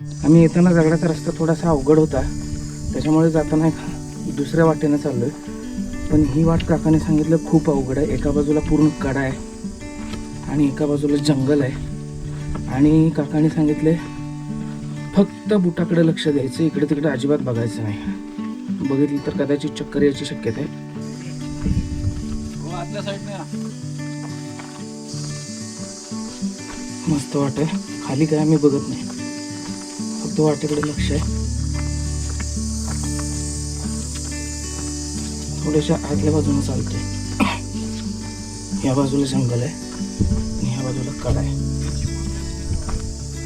आम्ही येताना दगडाचा रस्ता थोडासा अवघड होता. त्याच्यामुळे जाताना एक दुसऱ्या वाटेनं चाललो आहे पण ही वाट काकाने सांगितलं खूप अवघड आहे. एका बाजूला पूर्ण कडा आहे आणि एका बाजूला जंगल आहे. आणि काकाने सांगितले फक्त बुटाकडे लक्ष द्यायचं इकडे तिकडे अजिबात बघायचं नाही. बघितलं तर कदाचित चक्कर याची शक्यता आहे. साईडने मस्त वाट आहे खाली काय आम्ही बघत नाही. फक्त वाटेकडे लक्ष. आहे थोड्याशा आतल्या बाजूने चालते ह्या बाजूला जंगल आहे आणि ह्या बाजूला कडा आहे.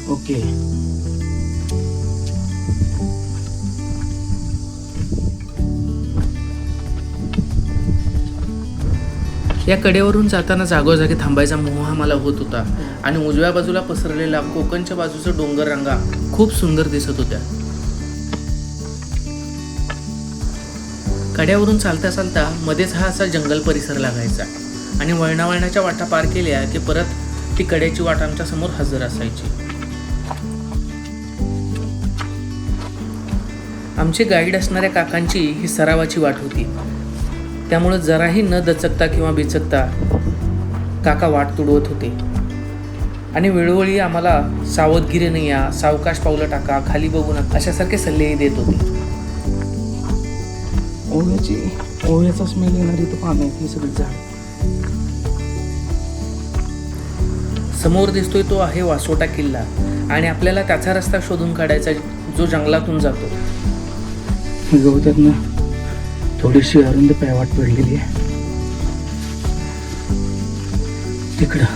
ओके. या कडेवरून जाताना जागोजागी थांबायचा मोह मला होत होता. आणि उजव्या बाजूला पसरलेला कोकणच्या बाजूचा डोंगर रांगा खूप सुंदर दिसत होत्या. कड्यावरून चालता चालता मध्येच हा असा जंगल परिसर लागायचा आणि वळणावळणाच्या वाटा पार केल्या की परत ती कड्याची वाट आमच्यासमोर हजर असायची. आमचे गाईड असणाऱ्या काकांची ही सरावाची वाट होती. त्यामुळं जराही न दचकता किंवा बिचकता काका वाट तुडवत होते. आणि वेळोवेळी आम्हाला सावधगिरीने या सावकाश पावलं टाका खाली बघू नका अशासारखे सल्लेही देत होते. ओव्याची ओव्याचा स्मेल येणारी तर पान ही सगळी झाड. समोर दिसतोय तो आहे वासोटा किल्ला आणि आपल्याला त्याचा रस्ता शोधून काढायचा जो जंगलातून जातो. गवत्यातनं थोडीशी अरुंद पायवाट पडलेली आहे. तिकडं.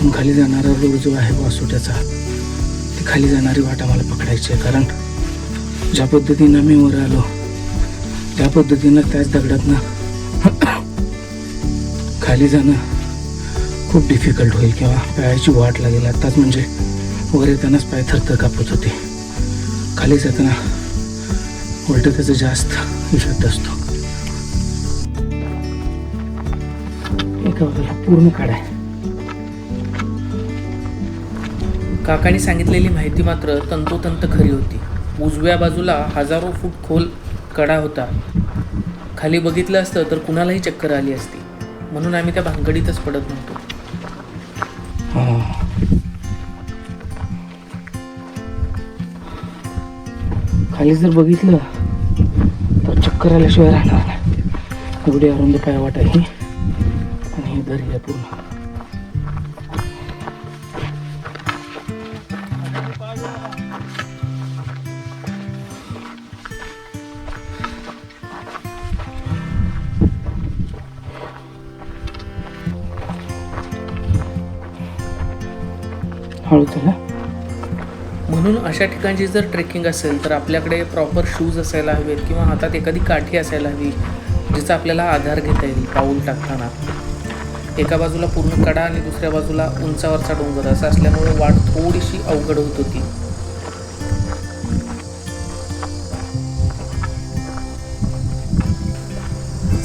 इथून खाली जाणारा रोड जो आहे वासोट्याचा ती खाली जाणारी वाट आम्हाला पकडायची आहे. कारण ज्या पद्धतीनं मी वर आलो त्या पद्धतीनं त्याच दगडातनं खाली जाणं खूप डिफिकल्ट होईल किंवा पायाची वाट लागेल. आत्ताच म्हणजे वर येतानाच पाय थरथर कापत होते. खाली जाताना उलट त्याचा जास्त इफेक्ट असतो. एका बाजूला पूर्ण काढाय. काकाने सांगितलेली माहिती मात्र तंतोतंत खरी होती. उजव्या बाजूला हजारो फूट खोल कडा होता. खाली बघितलं असतं तर कुणालाही चक्कर आली असती. म्हणून आम्ही त्या भानगडीतच पडत नव्हतो. खाली जर बघितलं तर चक्कर आल्याशिवाय राहणार नाही. एवढी अरुंद पायवाट आहे आणि हे दरी आहे पूर्ण. हळू चला म्हणून अशा ठिकाणची जर ट्रेकिंग असेल तर आपल्याकडे प्रॉपर शूज असायला हवेत किंवा हातात एखादी काठी असायला हवी जिचा आपल्याला आधार घेता येईल पाऊल टाकताना. एका बाजूला पूर्ण कडा आणि दुसऱ्या बाजूला उंचावरचा डोंगर असं असल्यामुळे वाट थोडीशी अवघड होत होती.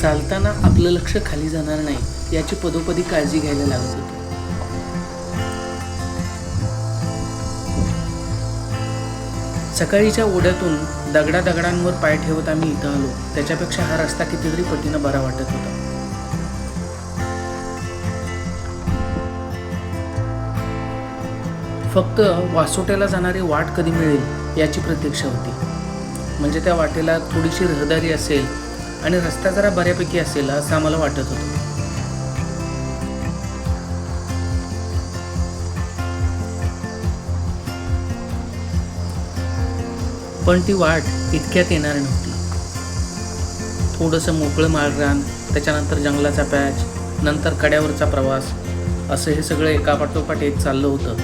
चालताना आपलं लक्ष खाली जाणार नाही याची पदोपदी काळजी घ्यायला लागत होती. सकाळीच्या ओढ्यातून दगडा दगडांवर पाय ठेवत आम्ही इथं आलो. त्याच्यापेक्षा हा रस्ता कितीतरी पटीनं बरा वाटत होता. फक्त वासोट्याला जाणारी वाट कधी मिळेल याची प्रतीक्षा होती. म्हणजे त्या वाटेला थोडीशी रहदारी असेल आणि रस्ता जरा बऱ्यापैकी असेल असं आम्हाला वाटत होतं. पण ती वाट इतक्यात येणार नव्हती. थोडंसं मोकळं माळरान त्याच्यानंतर जंगलाचा पॅच नंतर कड्यावरचा प्रवास असं हे सगळं एकापाठोपाठ येत चाललं होतं.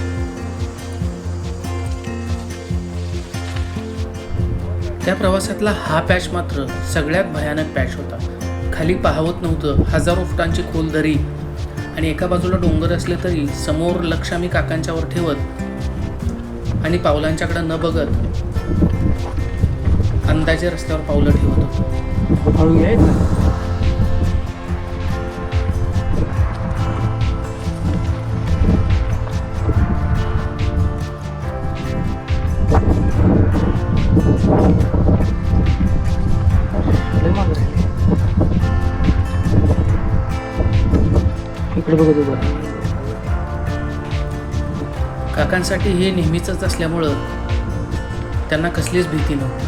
त्या प्रवासातला हा पॅच मात्र सगळ्यात भयानक पॅच होता. खाली पाहवत नव्हतं हजारो फुटांची खोल दरी आणि एका बाजूला डोंगर असले तरी समोर लक्ष आम्ही काकांच्यावर ठेवत आणि पावलांच्याकडे न बघत अंदाजे रस्त्यावर पावलं ठेवतो. हळू घ्यायचं काकांसाठी हे नेहमीच असल्यामुळं त्यांना कसलीच भीती नव्हती.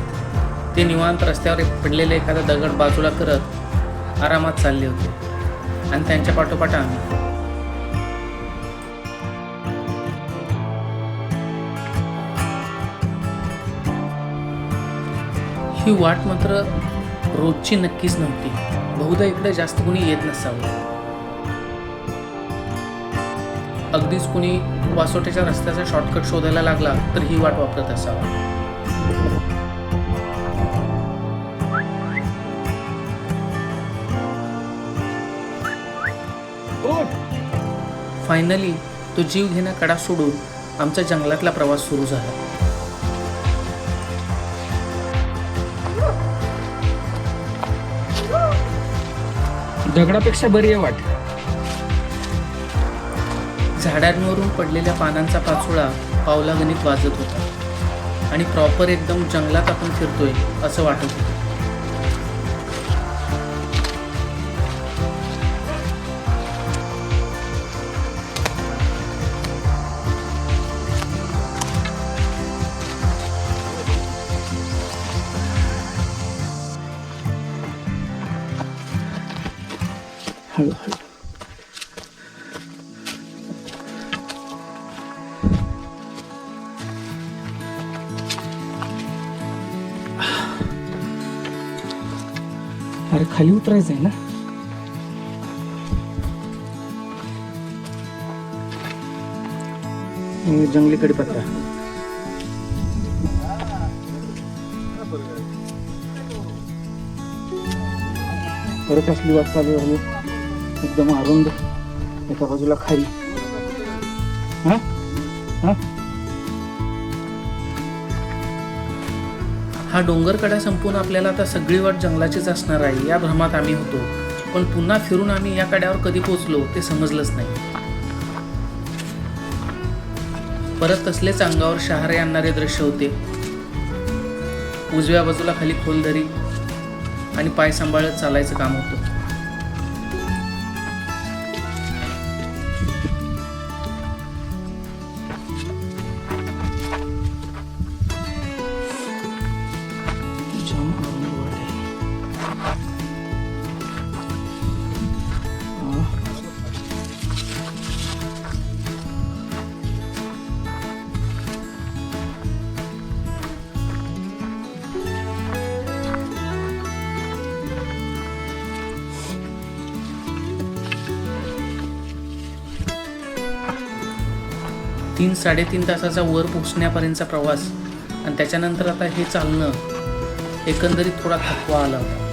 ते निवांत रस्त्यावर पडलेले एखादा दगड बाजूला करत आरामात चालले होते. आणि त्यांच्या पाठोपाठ आम्ही. ही वाट मात्र रोजची नक्कीच नव्हती. बहुधा इकडे जास्त कुणी येत नसावं. अगदीच कुणी वासोट्याच्या रस्त्याचा शॉर्टकट शोधायला लागला तर ही वाट वापरत असावा. फायनली तो जीव घेण्या कडा सोडून आमचा जंगलातला प्रवास सुरू झाला. दगडापेक्षा बरी आहे वाट. झाडांवरून पडलेल्या पानांचा पाचोळा पावलागणित वाजत होता. आणि प्रॉपर एकदम जंगलात आपण फिरतोय असं वाटत होतं. खाली उतरायचं आहे ना जंगली कडीपत्ता परत असली वाट चालू झाली एकदम अरुंद एका बाजूला खाली. हा? हा? हा डोंगरकडा संपून आपल्याला आता सगळी वाट जंगलाचीच असणार आहे. या भ्रमात आम्ही होतो. पण पुन्हा फिरून आम्ही या कड्यावर कधी पोचलो ते समजलंच नाही. परत तसलेच अंगावर शहारे आणणारे दृश्य होते. उजव्या बाजूला खाली खोल दरी आणि पाय सांभाळत चालायचं काम होतं. तीन साडेतीन तासाचा वर पोचण्यापर्यंतचा प्रवास. आणि त्याच्यानंतर आता हे चालणं एकंदरीत थोडा थकवा आला होता.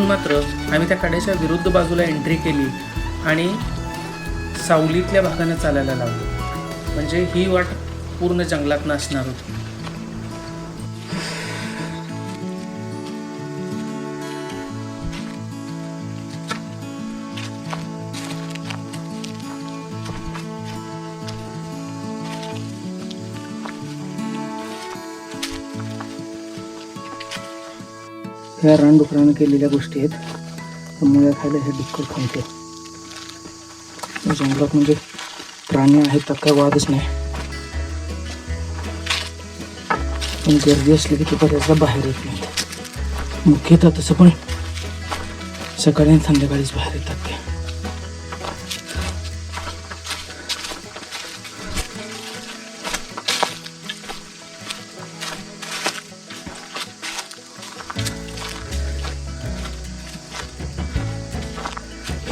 तिथून मात्र आम्ही त्या कड्याच्या विरुद्ध बाजूला एंट्री केली आणि सावलीतल्या भागानं चालायला लागलो म्हणजे ही वाट पूर्ण जंगलात असणार होती. ह्या रानडुकरानं केलेल्या गोष्टी आहेत. त्यामुळे खायला हे डुक्कर थांबते. जंगलात म्हणजे प्राणी आहेत तर काय वादच नाही. पण गर्दी असली की ते बऱ्याचदा बाहेर येत नाही मुख्यतः तसं पण सकाळी आणि संध्याकाळीच बाहेर येतात ते.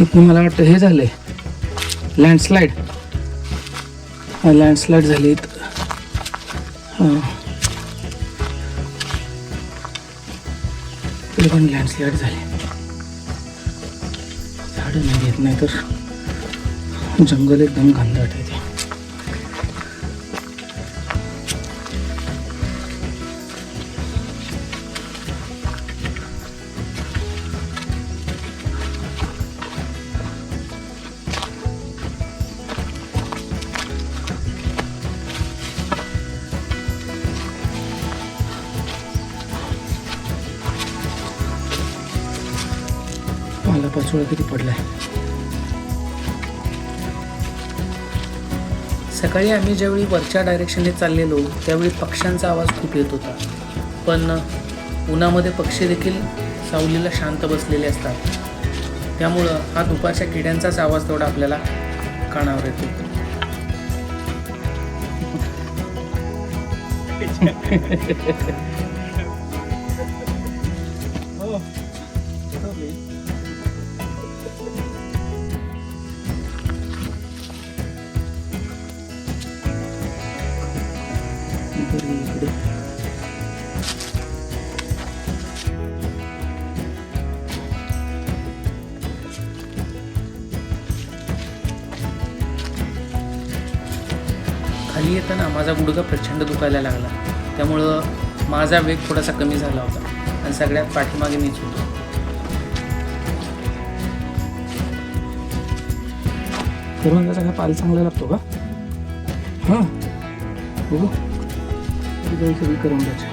इथनं मला वाटतं हे झालंय. लँडस्लाईड लँडस्लाईड झाली हां. पण लँडस्लाईड झाली. झाडं नाही येत नाही तर जंगल एकदम घनदाट आहे चिंचोळा किती पडलाय? सकाळी आम्ही ज्यावेळी वरच्या डायरेक्शनने चाललेलो त्यावेळी पक्ष्यांचा आवाज खूप येत होता. पण उन्हामध्ये पक्षी देखील सावलीला शांत बसलेले असतात. त्यामुळं हा दुपारच्या किड्यांचाच आवाज तेवढा आपल्याला कानावर येतो. तरी खाली येताना माझा गुडघा प्रचंड दुखायला लागला. त्यामुळं माझा वेग थोडासा कमी झाला होता आणि सगळ्यात पाठीमागे मीच होतो. करवंदाचा काय पाल चांगला लागतो का? हां. बघू. सगळी करवंदाची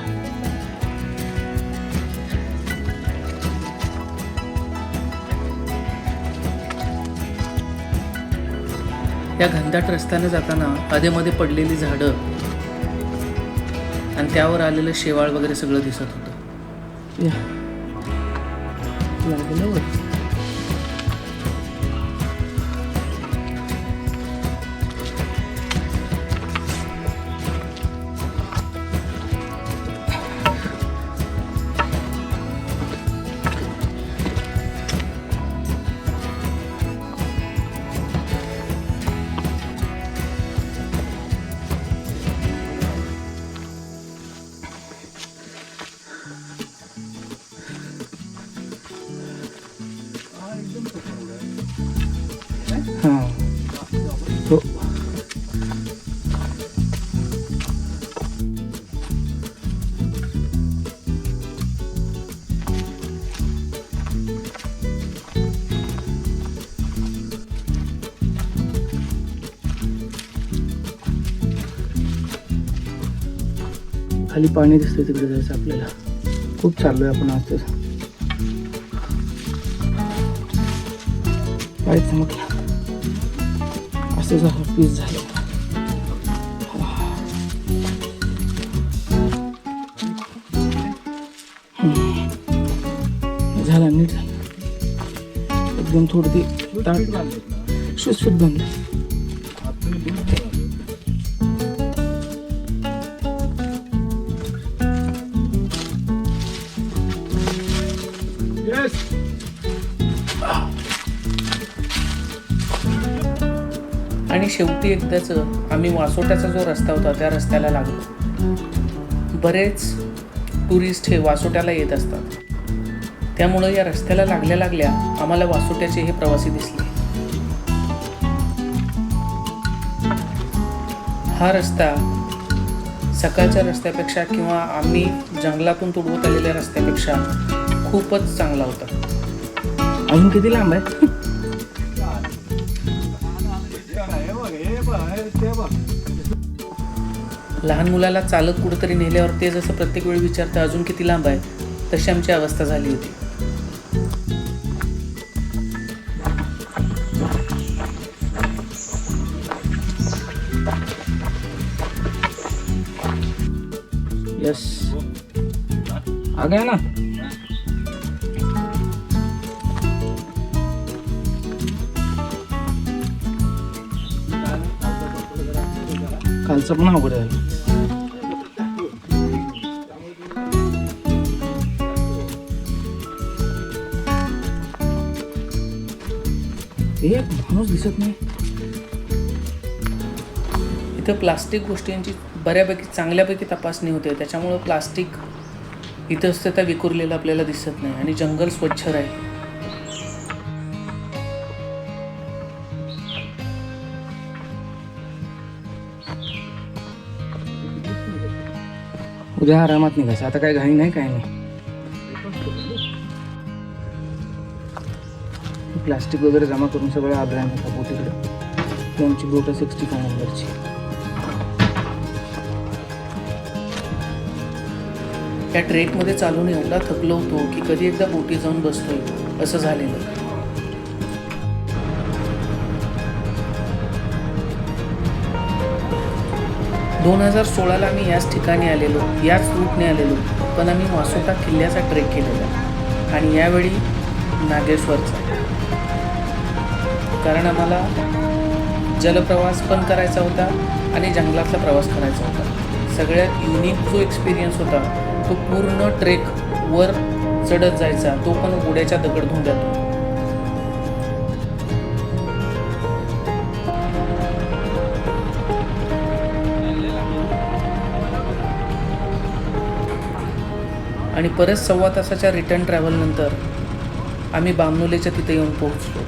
या घनदाट रस्त्याने जाताना अधेमध्ये पडलेली झाडं आणि त्यावर आलेलं शेवाळ वगैरे सगळं दिसत होतं. खाली पाणी दिसतंय तिकडे जायचं आपल्याला. खूप चाललोय आपण आज तसं काय चमकला. असं झालं पीस झालं. झाला नीट झालं. एकदम थोडी ती ताट सुटसुट बनलं आणि शेवटी एकदाच आम्ही वासोट्याचा जो रस्ता होता त्या रस्त्याला लागलो. बरेच टुरिस्ट हे वासोट्याला येत असतात. त्यामुळं या रस्त्याला लागल्या लागल्या आम्हाला वासोट्याचे हे प्रवासी दिसले. हा रस्ता सकाळच्या रस्त्यापेक्षा किंवा आम्ही जंगलातून तुडवत आलेल्या रस्त्यापेक्षा खूपच चांगला होता. अजून किती लांब आहे? लहान मुलाला चालत कुठंतरी नेल्यावर ते जसं प्रत्येक वेळी विचारतं अजून किती लांब आहे? तशी आमची अवस्था झाली होती. यस आ गया ना? कालचं पण अवघड आहे. एक माणूस दिसत नाही. इथं प्लास्टिक गोष्टींची बऱ्यापैकी चांगल्यापैकी तपासणी होते. त्याच्यामुळं प्लास्टिक इथंच त्या विखुरलेलं आपल्याला दिसत नाही आणि जंगल स्वच्छ राहील. उद्या आरामात निघायचं. आता काय घाई नाही काय नाही. प्लास्टिक वगैरे जमा करून सगळं आब्राम होता बोट इकडं त्यांची बोट आहे सिक्स्टी फाय नंबरची या ट्रेकमध्ये चालून एवढा थकलो होतो की कधी एकदा बोटी जाऊन बसतोय असं झालेलं. दोन हजार सोळाला आम्ही याच ठिकाणी आलेलो याच रूटने आलेलो पण आम्ही वासोटा किल्ल्याचा ट्रेक केलेला. आणि यावेळी नागेश्वरचा. कारण आम्हाला जलप्रवास पण करायचा होता आणि जंगलातला प्रवास करायचा होता. सगळ्यात युनिक जो एक्सपिरियन्स होता तो पूर्ण ट्रेक वर चढत जायचा. तो पण उड्याच्या दगडधोंड्यातून आणि परत सव्वा तासाच्या रिटर्न ट्रॅव्हलनंतर आम्ही बामनोलेच्या तिथे येऊन पोहोचलो.